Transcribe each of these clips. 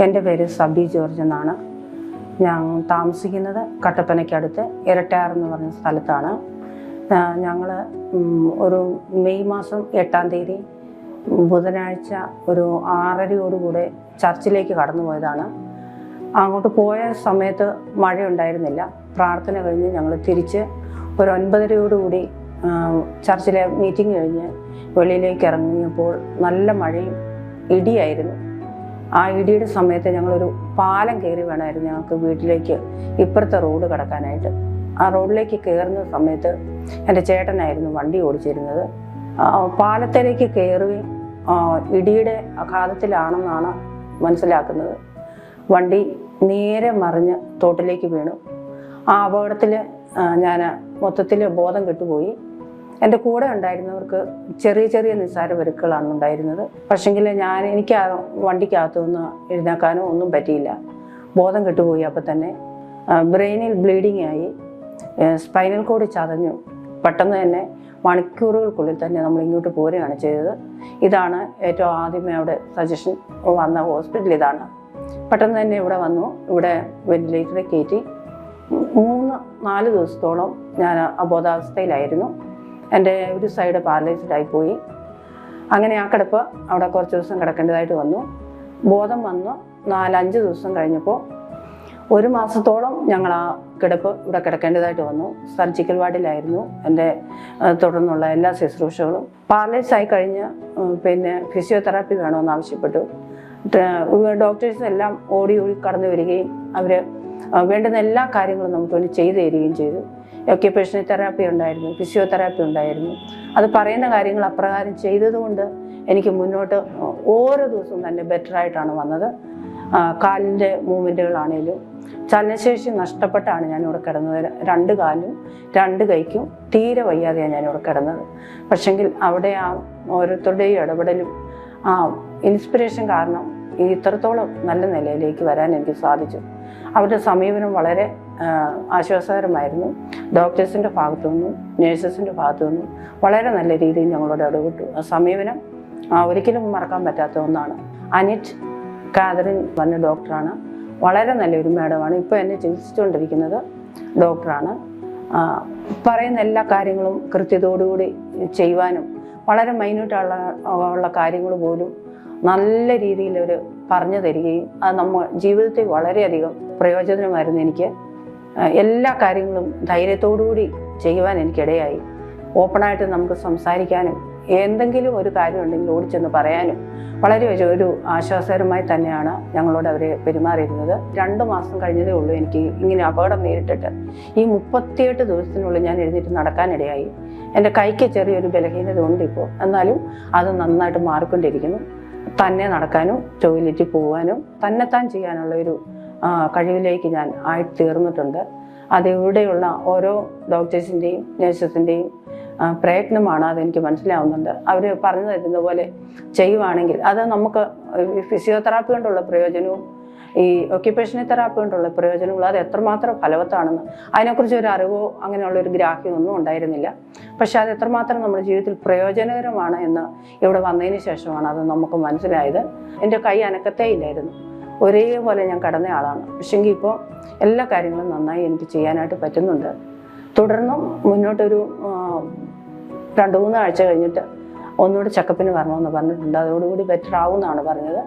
എന്റെ പേര് സബി ജോർജ് എന്നാണ്. ഞാൻ താമസിക്കുന്നത് കട്ടപ്പനയ്ക്കടുത്ത് ഇരട്ടയാർ എന്ന് പറഞ്ഞ സ്ഥലത്താണ്. ഞങ്ങൾ ഒരു മെയ് മാസം എട്ടാം തീയതി ബുധനാഴ്ച ഒരു ആറരയോടുകൂടെ ചർച്ചിലേക്ക് കടന്നു പോയതാണ്. അങ്ങോട്ട് പോയ സമയത്ത് മഴയുണ്ടായിരുന്നില്ല. പ്രാർത്ഥന കഴിഞ്ഞ് ഞങ്ങൾ തിരിച്ച് ഒരു ഒൻപതരയോടുകൂടി ചർച്ചിലെ മീറ്റിംഗ് കഴിഞ്ഞ് വെളിയിലേക്ക് ഇറങ്ങിയപ്പോൾ നല്ല മഴയും ഇടിയായിരുന്നു. ആ ഇടിയുടെ സമയത്ത് ഞങ്ങളൊരു പാലം കയറി വേണമായിരുന്നു ഞങ്ങൾക്ക് വീട്ടിലേക്ക് ഇപ്പുറത്തെ റോഡ് കടക്കാനായിട്ട്. ആ റോഡിലേക്ക് കയറുന്ന സമയത്ത് എന്റെ ചേട്ടനായിരുന്നു വണ്ടി ഓടിച്ചിരുന്നത്. പാലത്തിലേക്ക് കയറുകയും ഇടിയുടെ അഘാതത്തിലാണെന്നാണ് മനസ്സിലാക്കുന്നത്. വണ്ടി നേരെ മറിഞ്ഞ് തോട്ടിലേക്ക് വീണു. ആ അപകടത്തിൽ ഞാൻ മൊത്തത്തിൽ ബോധം കെട്ടുപോയി. എന്റെ കൂടെ ഉണ്ടായിരുന്നവർക്ക് ചെറിയ ചെറിയ നിസ്സാര വരുക്കുകളാണ് ഉണ്ടായിരുന്നത്. പക്ഷെങ്കിൽ ഞാൻ എനിക്ക് ആ വണ്ടിക്കകത്തുനിന്ന് എഴുന്നേക്കാനോ ഒന്നും പറ്റിയില്ല. ബോധം കെട്ടുപോയി അപ്പം തന്നെ ബ്രെയിനിൽ ബ്ലീഡിങ് ആയി സ്പൈനൽ കോഡ് ചതഞ്ഞു. പെട്ടെന്ന് തന്നെ മണിക്കൂറുകൾക്കുള്ളിൽ തന്നെ നമ്മൾ ഇങ്ങോട്ട് പോരുകയാണ് ചെയ്തത്. ഇതാണ് ഏറ്റവും ആദ്യമേ അവിടെ സജഷൻ വന്ന ഹോസ്പിറ്റൽ ഇതാണ്. പെട്ടെന്ന് തന്നെ ഇവിടെ വന്നു. ഇവിടെ വെന്റിലേറ്ററിൽ കയറ്റി. മൂന്ന് നാല് ദിവസത്തോളം ഞാൻ അബോധാവസ്ഥയിലായിരുന്നു എന്റെ ഒരു സൈഡ് പാരലൈസ്ഡായി പോയി. അങ്ങനെ ആ കിടപ്പ് അവിടെ കുറച്ച് ദിവസം കിടക്കേണ്ടതായിട്ട് വന്നു. ബോധം വന്നു. നാലഞ്ച് ദിവസം കഴിഞ്ഞപ്പോൾ ഒരു മാസത്തോളം ഞങ്ങൾ ആ കിടപ്പ് ഇവിടെ കിടക്കേണ്ടതായിട്ട് വന്നു. സർജിക്കൽ വാർഡിലായിരുന്നു എന്റെ തുടർന്നുള്ള എല്ലാ ശുശ്രൂഷകളും. പാർലൈസ് ആയി കഴിഞ്ഞ് പിന്നെ ഫിസിയോതെറാപ്പി വേണമെന്ന് ആവശ്യപ്പെട്ടു. ഡോക്ടേഴ്സ് എല്ലാം ഓടി ഓടി കടന്നു വരികയും അവർ വേണ്ടുന്ന എല്ലാ കാര്യങ്ങളും നമുക്ക് വേണ്ടി ചെയ്തു തരികയും ചെയ്തു. ഒക്യുപേഷണൽ തെറാപ്പി ഉണ്ടായിരുന്നു ഫിസിയോതെറാപ്പി ഉണ്ടായിരുന്നു. അത് പറയുന്ന കാര്യങ്ങൾ അപ്രകാരം ചെയ്തതുകൊണ്ട് എനിക്ക് മുന്നോട്ട് ഓരോ ദിവസവും തന്നെ ബെറ്റർ ആയിട്ടാണ് വന്നത്. കാലിന്റെ മൂവ്മെന്റുകളാണേലും ചലനശേഷി നഷ്ടപ്പെട്ടാണ് ഞാനിവിടെ കിടന്നത്. രണ്ട് കാലും രണ്ട് കൈക്കും തീരെ വയ്യാതെയാണ് ഞാനിവിടെ കിടന്നത്. പക്ഷെങ്കിൽ അവിടെ ആ ഓരോരുത്തരുടെയും ഇടപെടലും ആ ഇൻസ്പിറേഷൻ കാരണം ഇത്രത്തോളം നല്ല നിലയിലേക്ക് വരാൻ എനിക്ക് സാധിച്ചു. അവരുടെ സമീപനം വളരെ ആശ്വാസകരമായിരുന്നു. ഡോക്ടേഴ്സിന്റെ ഭാഗത്തു നിന്നും നേഴ്സസിന്റെ ഭാഗത്തു നിന്നും വളരെ നല്ല രീതിയിൽ ഞങ്ങളോട് ഇടപെട്ടു. ആ സമീപനം ഒരിക്കലും മറക്കാൻ പറ്റാത്ത ഒന്നാണ്. അനിറ്റ് കാതറിൻ വന്ന ഡോക്ടറാണ്. വളരെ നല്ലൊരു മേഡമാണ്. ഇപ്പോൾ എന്നെ ചികിത്സിച്ചുകൊണ്ടിരിക്കുന്നത് ഡോക്ടറാണ്. പറയുന്ന എല്ലാ കാര്യങ്ങളും കൃത്യതയോടുകൂടി ചെയ്യുവാനും വളരെ മൈന്യൂട്ടുള്ള ഉള്ള കാര്യങ്ങൾ പോലും നല്ല രീതിയിൽ അവർ പറഞ്ഞു തരികയും അത് നമ്മൾ ജീവിതത്തിൽ വളരെയധികം പ്രയോജനമായിരുന്നു എനിക്ക്. എല്ലാ കാര്യങ്ങളും ധൈര്യത്തോടുകൂടി ചെയ്യുവാൻ എനിക്കിടയായി. ഓപ്പണായിട്ട് നമുക്ക് സംസാരിക്കാനും എന്തെങ്കിലും ഒരു കാര്യം ഉണ്ടെങ്കിൽ ഓടിച്ചെന്ന് പറയാനും വളരെ ഒരു- ആശ്വാസകരമായി തന്നെയാണ് ഞങ്ങളോട് അവർ പെരുമാറിയിരുന്നത്. രണ്ട് മാസം കഴിഞ്ഞതേ ഉള്ളൂ എനിക്ക് ഇങ്ങനെ അപകടം നേരിട്ടിട്ട്. ഈ മുപ്പത്തിയെട്ട് ദിവസത്തിനുള്ളിൽ ഞാൻ എഴുന്നേറ്റ് നടക്കാനിടയായി. എന്റെ കൈക്ക് ചെറിയൊരു ബലഹീനത ഉണ്ട് ഇപ്പോൾ എന്നാലും അത് നന്നായിട്ട് മാറിക്കൊണ്ടിരിക്കുന്നു. തന്നെ നടക്കാനും ടോയ്ലറ്റിൽ പോകാനും തന്നെത്താൻ ചെയ്യാനുള്ള ഒരു കഴിവിലേക്ക് ഞാൻ ആയി തീർന്നിട്ടുണ്ട് അതിവിടെയുള്ള ഓരോ ഡോക്ടേഴ്സിന്റെയും നേഴ്സസിന്റെയും പ്രയത്നമാണ് അതെനിക്ക് മനസ്സിലാവുന്നുണ്ട്. അവർ പറഞ്ഞു തരുന്ന പോലെ ചെയ്യുവാണെങ്കിൽ അത് നമുക്ക് ഫിസിയോതെറാപ്പി കൊണ്ടുള്ള പ്രയോജനവും ഈ ഒക്യുപേഷണൽ തെറാപ്പി കൊണ്ടുള്ള പ്രയോജനങ്ങൾ അത് എത്രമാത്രം ഫലവത്താണെന്ന്. അതിനെക്കുറിച്ച് ഒരു അറിവോ അങ്ങനെയുള്ള ഒരു ഗ്രാഹ്യം ഒന്നും ഉണ്ടായിരുന്നില്ല. പക്ഷെ അത് എത്രമാത്രം നമ്മുടെ ജീവിതത്തിൽ പ്രയോജനകരമാണ് എന്ന് ഇവിടെ വന്നതിന് ശേഷമാണ് അത് നമുക്ക് മനസ്സിലായത്. എന്റെ കൈ അനക്കത്തേ ഇല്ലായിരുന്നു. ഒരേപോലെ ഞാൻ കടന്ന ആളാണ്. പക്ഷെങ്കിൽ ഇപ്പോൾ എല്ലാ കാര്യങ്ങളും നന്നായി എനിക്ക് ചെയ്യാനായിട്ട് പറ്റുന്നുണ്ട്. തുടർന്നും മുന്നോട്ടൊരു രണ്ട് മൂന്ന് ആഴ്ച കഴിഞ്ഞിട്ട് ഒന്നുകൂടി ചെക്കപ്പിന് വരണമെന്ന് പറഞ്ഞിട്ടുണ്ട്. അതോടുകൂടി ബെറ്റർ ആവുമെന്നാണ് പറഞ്ഞത്.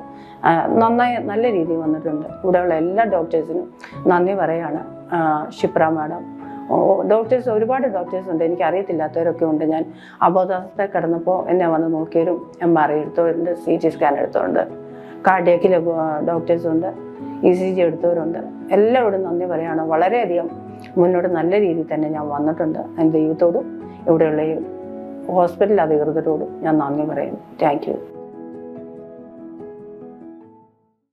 നന്നായി നല്ല രീതിയിൽ വന്നിട്ടുണ്ട്. ഇവിടെയുള്ള എല്ലാ ഡോക്ടേഴ്സിനും നന്ദി പറയാണ് ഷിപ്ര മാഡം. ഡോക്ടേഴ്സ് ഒരുപാട് ഡോക്ടേഴ്സ് ഉണ്ട്. എനിക്ക് അറിയത്തില്ലാത്തവരൊക്കെ ഉണ്ട്. ഞാൻ അബോധാവസ്ഥ കിടന്നപ്പോൾ എന്നെ വന്ന് നോക്കിയവരും എം ആർ ഐ എടുത്തവരുണ്ട് സി ടി സ്കാൻ എടുത്തവരുണ്ട്. കാർഡിയക്കിലെ ഡോക്ടേഴ്സ് ഉണ്ട് ഇ സി ജി എടുത്തവരുണ്ട്. എല്ലാവരോടും നന്ദി പറയുകയാണ് വളരെയധികം മുന്നോട്ട് നല്ല രീതിയിൽ തന്നെ ഞാൻ വന്നിട്ടുണ്ട്. എന്റെ ദൈവത്തോടും ഇവിടെയുള്ള ഹോസ്പിറ്റൽ അധികൃതരോടും ഞാൻ നന്ദി പറയുന്നു. Thank you.